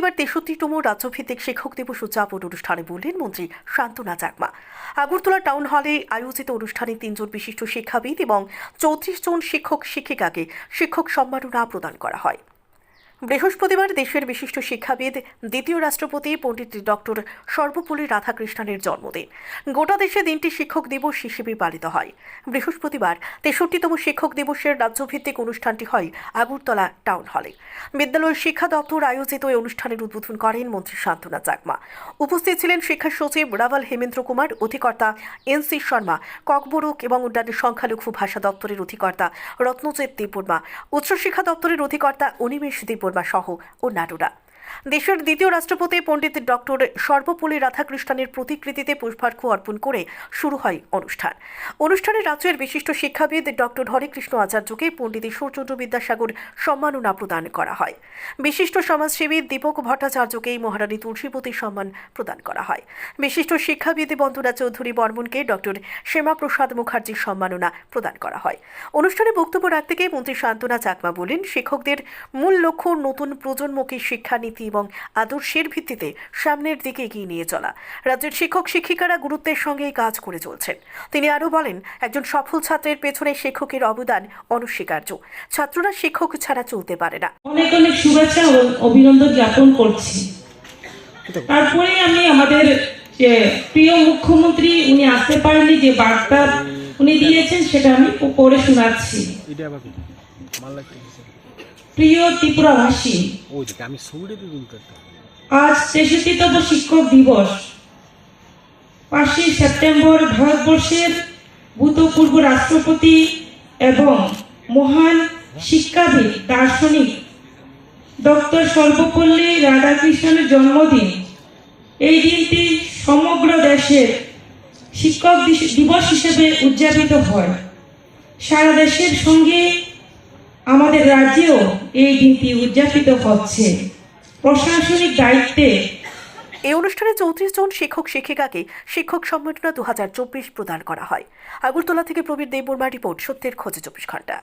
বৃহস্পতিবার তেষট্টিতম রাজ্যভিত্তিক শিক্ষক দিবস উদযাপন অনুষ্ঠানে বললেন মন্ত্রী শান্তনা চাকমা। আগরতলা টাউন হলে আয়োজিত অনুষ্ঠানে তিনজন বিশিষ্ট শিক্ষাবিদ এবং চৌত্রিশ জন শিক্ষক শিক্ষিকাকে শিক্ষক সম্মাননা প্রদান করা হয়। বৃহস্পতিবার দেশের বিশিষ্ট শিক্ষাবিদ, দ্বিতীয় রাষ্ট্রপতি পণ্ডিত ডক্টর সর্বপল্লী রাধাকৃষ্ণনের জন্মদিন। গোটা দেশে দিনটি শিক্ষক দিবস হিসেবে পালিত হয়। বৃহস্পতিবার তেষট্টিতম শিক্ষক দিবসের রাজ্যভিত্তিক অনুষ্ঠানটি হয় আগরতলা টাউন হলে। বিদ্যালয়ের শিক্ষা দপ্তর আয়োজিত এই অনুষ্ঠানের উদ্বোধন করেন মন্ত্রী শান্তনা চাকমা। উপস্থিত ছিলেন শিক্ষা সচিব রাভাল হেমেন্দ্র কুমার, অধিকর্তা এন সি শর্মা, ককবরক এবং অন্যান্য সংখ্যালঘু ভাষা দপ্তরের অধিকর্তা রত্নজিৎ দেববর্মা উচ্চশিক্ষা দপ্তরের অধিকর্তা অনিমেষ দেববর্মা সহ অন্যান্যরা দেশের দ্বিতীয় রাষ্ট্রপতি পণ্ডিত ডক্টর সর্বপল্লী রাধাকৃষ্ণনের প্রতিকৃতিতে পুষ্পার্ঘ্য অর্পণ করে শুরু হয় অনুষ্ঠান। অনুষ্ঠানে রাজ্যের বিশিষ্ট শিক্ষাবিদ ডক্টর হরেকৃষ্ণ আচার্যকে পণ্ডিত ঈশ্বরচন্দ্র বিদ্যাসাগর সম্মাননা প্রদান করা হয়। বিশিষ্ট সমাজসেবী দীপক ভট্টাচার্যকে মহারানী তুলসীপতি সম্মান প্রদান করা হয়। বিশিষ্ট শিক্ষাবিদ বন্দনা চৌধুরী বর্মনকে ডক্টর শ্যামাপ্রসাদ মুখার্জির সম্মাননা প্রদান করা হয়। অনুষ্ঠানে বক্তব্য রাখতে গিয়ে মন্ত্রী শান্তনা চাকমা বলেন, শিক্ষকদের মূল লক্ষ্য নতুন প্রজন্মকে শিক্ষানীতি এবং আদর্শের ভিত্তিতে সামনের দিকে এগিয়ে নিয়ে চলা। রাজ্যের শিক্ষক শিক্ষিকারা গুরুত্বের সঙ্গে এই কাজ করে চলছেন। তিনি আরও বলেন একজন সফল ছাত্রের পেছনে শিক্ষকের অবদান অনস্বীকার্য। ছাত্ররা শিক্ষক ছাড়া চলতে পারে না। অনেক অনেক শুভেচ্ছা ও অভিনন্দন জ্ঞাপন করছি। তারপরে আমি আমাদের যে প্রিয় মুখ্যমন্ত্রী উনি আসতে পারেননি যে বার্তা উনি দিয়েছেন সেটা আমি পড়ে শোনাচ্ছি। প্রিয় ত্রিপুরাভাষী ওই আমি ছবিটা তো আজ তেষট্টিতম শিক্ষক দিবস। পাঁচই সেপ্টেম্বর ভারতবর্ষের ভূতপূর্ব রাষ্ট্রপতি এবং মহান শিক্ষাবিদ দার্শনিক ডক্টর সর্বপল্লী রাধাকৃষ্ণের জন্মদিন। এই দিনটি সমগ্র দেশের শিক্ষক দিবস হিসেবে উদযাপিত হয়। সারা দেশের সঙ্গে আমাদের রাজ্যেও এই দিনটি উদযাপিত হচ্ছে। প্রশাসনিক দায়িত্বে এই অনুষ্ঠানে চৌত্রিশ জন শিক্ষক, শিক্ষিকাকে শিক্ষক সম্মাননা দু প্রদান করা হয়। আগরতলা থেকে প্রবীর দেববর্মা রিপোর্ট, সত্যের খোঁজে চব্বিশ ঘণ্টা।